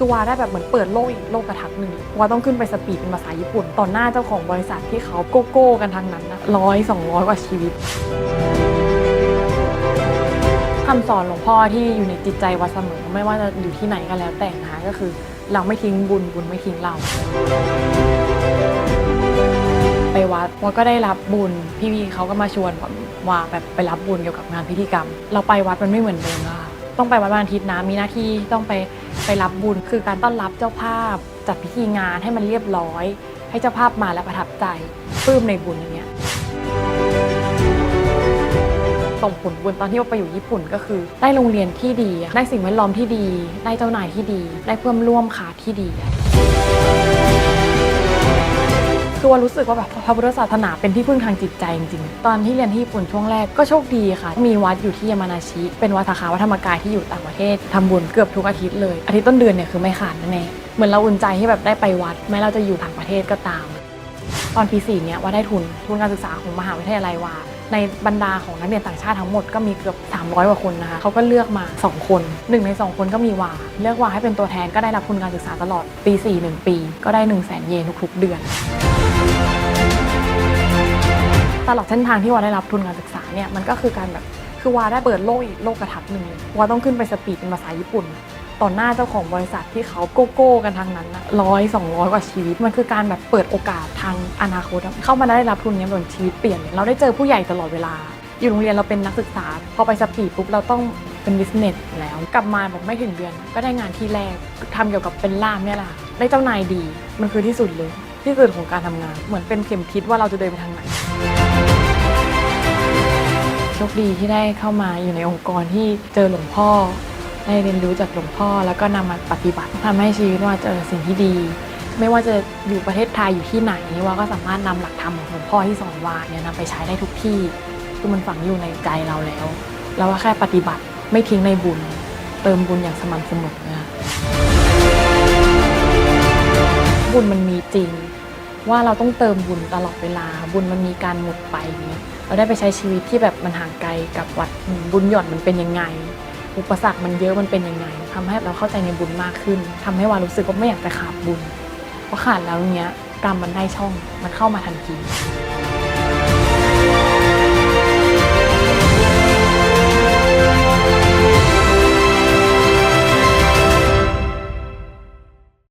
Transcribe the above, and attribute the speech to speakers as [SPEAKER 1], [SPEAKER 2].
[SPEAKER 1] คือวาได้แบบเหมือนเปิดโลกอีกโลกกระทัดหนึ่งวาต้องขึ้นไปสปีดเป็นภาษาญี่ปุ่น ต่อหน้าเจ้าของบริษัทที่เขาโกโก้กันทั้งนั้นนะร้อยสองร้อยกว่าชีวิตคำสอนหลวงพ่อที่อยู่ในจิตใจวาเสมอไม่ว่าจะอยู่ที่ไหนก็แล้วแต่นะคะก็คือเราไม่ทิ้งบุญบุญไม่ทิ้งเรา ไปวัดวาก็ได้รับบุญพี่ๆเขาก็มาชวนว่าแบบไปรับบุญเกี่ยวกับงานพิธีกรรม เราไปวัดมันไม่เหมือนเดิมแล้วต้องไปวัดวันอาทิตย์นะมีหน้าที่ต้องไป ไปรับบุญ คือการต้อนรับเจ้าภาพ จัดพิธีงานให้มันเรียบร้อย ให้เจ้าภาพมาแล้วประทับใจปลื้มในบุญอย่างเงี้ยส่งผลบุญตอนที่ว่าไปอยู่ญี่ปุ่นก็คือ ได้โรงเรียนที่ดี ได้สิ่งแวดล้อมที่ดี ได้เจ้านายที่ดี ได้เพื่อนร่วมขาที่ดี คือว่ารู้สึกว่าแบบพระพุทธศาสนาเป็นที่พึ่งทางจิตใจจริงๆ ตอนที่เรียนที่ญี่ปุ่นช่วงแรกก็โชคดีค่ะ มีวัดอยู่ที่ยามานาชิ เป็นวัดสาขาวัดธรรมกายที่อยู่ต่างประเทศทำบุญเกือบทุกอาทิตย์เลย อาทิตย์ต้นเดือนเนี่ยคือไม่ขาดแน่เหมือนเราอุ่นใจที่แบบได้ไปวัดแม้เราจะอยู่ต่างประเทศก็ตาม ตอนปีสี่เนี่ยว่าได้ทุนทุนการศึกษาของมหาวิทยาลัยวาในบรรดาของนักเรียนต่างชาติทั้งหมดก็มีเกือบ 300 กว่าคนนะคะเขาก็เลือกมา 2 คนหนึ่งใน 2 คนก็มีวา เลือกวาให้เป็นตัวแทนก็ได้รับทุนการศึกษาตลอดปี 4 1 ปี ก็ได้ 1 0 0 0 0แสนเยนทุกๆเดือน ตลอดเส้นทางที่วาได้รับทุนการศึกษาเนี่ยมันก็คือการแบบคือวาได้เปิดโลกอีกโลกกระทัดหนึ่งวาต้องขึ้นไปสปีดเป็นภาษาญี่ปุ่น ต่อหน้าเจ้าของบริษัทที่เขาโกโก้กันทั้งนั้นนะร้อยสองร้อยกว่าชีวิต มันคือการแบบเปิดโอกาสทางอนาคต เข้ามาได้รับทุนเนี้ยเหมือนชีวิตเปลี่ยน เราได้เจอผู้ใหญ่ตลอดเวลา อยู่โรงเรียนเราเป็นนักศึกษา พอไปสปีดปุ๊บเราต้องเป็นบิสเนสแล้วกลับมาแบบไม่ถึงเดือน ก็ได้งานที่แรกทำเกี่ยวกับเป็นล่ามเนี่ยแหละได้เจ้านายดีมันคือที่สุดเลย ที่สุดของการทำงาน เหมือนเป็นเข็มทิศว่าเราจะเดินไปทางไหนโชคดีที่ได้เข้ามาอยู่ในองค์กรที่เจอหลวงพ่อ ได้เรียนรู้จากหลวงพ่อ แล้วก็นำมาปฏิบัติทำให้ชีวิตว่าเจอสิ่งที่ดี ไม่ว่าจะอยู่ประเทศไทยอยู่ที่ไหนว่าก็สามารถนำหลักธรรมของหลวงพ่อที่สอนว่าเนี่ยนำไปใช้ได้ทุกที่คือมันฝังอยู่ในใจเราแล้วเราก็แค่ปฏิบัติไม่ทิ้งในบุญ เติมบุญอย่างสม่ำเสมอนะบุญมันมีจริง ว่าเราต้องเติมบุญตลอดเวลา บุญมันมีการหมดไปเนี่ยเราได้ไปใช้ชีวิตที่แบบมันห่างไกลกับวัดบุญหย่อนมันเป็นยังไง อุปสรรคมันเยอะมันเป็นยังไงทำให้เราเข้าใจในบุญมากขึ้นทำให้วารู้สึกว่าไม่อยากจะขาดบุญเพราะขาดแล้วเนี้ยกรรมมันได้ช่องมันเข้ามาทันที